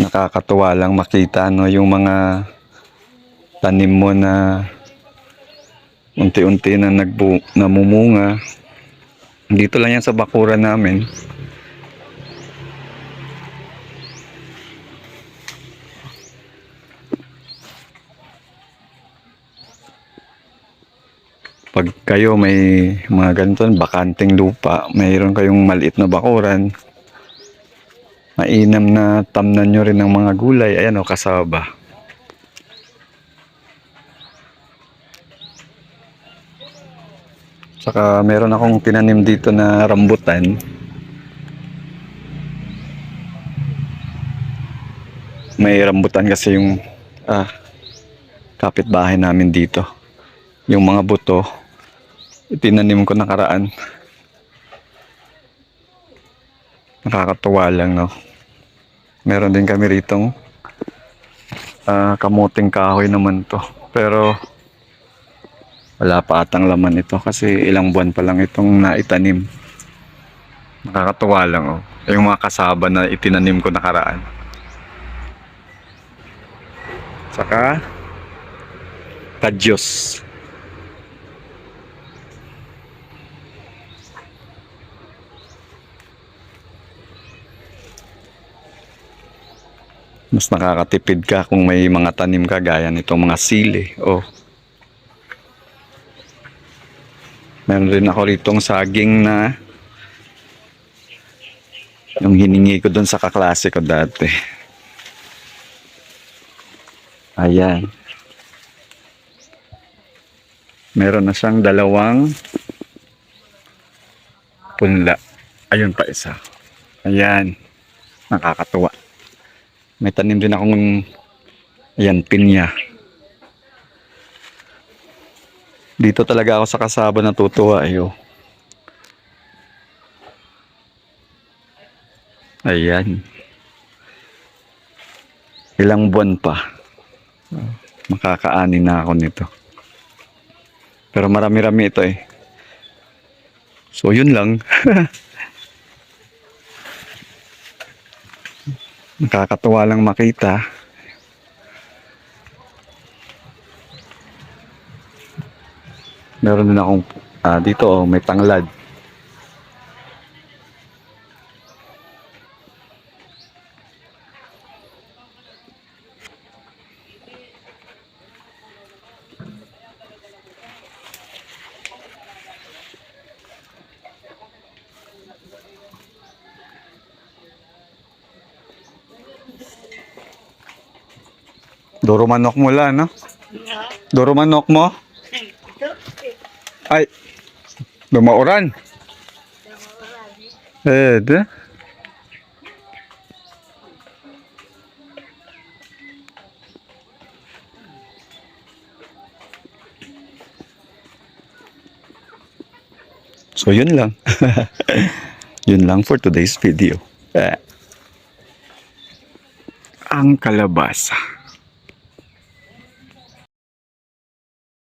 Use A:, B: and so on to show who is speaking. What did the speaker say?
A: nakakatuwa lang makita no yung mga tanim mo na unti-unti na nagbu namumunga. Dito lang yan sa bakuran namin. Pag kayo may mga ganito, bakanting lupa, mayroon kayong maliit na bakuran, mainam na tamnan nyo rin ng mga gulay. Ayan o, kasaba. Saka meron akong tinanim dito na rambutan. May rambutan kasi yung ah, kapitbahay namin dito. Yung mga buto, itinanim ko nakaraan. Nakakatuwa lang, no? Meron din kami ritong ah, kamuting kahoy naman to. Pero wala pa atang laman ito kasi ilang buwan pa lang itong naitanim. Nakakatuwa lang, oh. Yung mga kasaba na itinanim ko nakaraan. Saka, kadyos. Mas nakakatipid ka kung may mga tanim ka gaya nitong mga sili. Oh. Meron rin ako ritong saging na yung hiningi ko doon sa kaklase ko dati. Ayan. Meron na siyang dalawang punla. Ayun pa isa. Ayan. Nakakatuwa. May tanim din akong ayan, pinya. Dito talaga ako sa kasaba natutuwa ayo. Ayan. Ilang buwan pa. Makakaani na ako nito. Pero marami-rami ito eh. So yun lang. Nakakatuwa lang makita. Meron din akong ah, dito oh, may tanglad. Duro manok mo lang, no? Duro manok mo? Ay, lumauran. Eh, de. So, yun lang. yun lang for today's video. Eh. Ang kalabasa.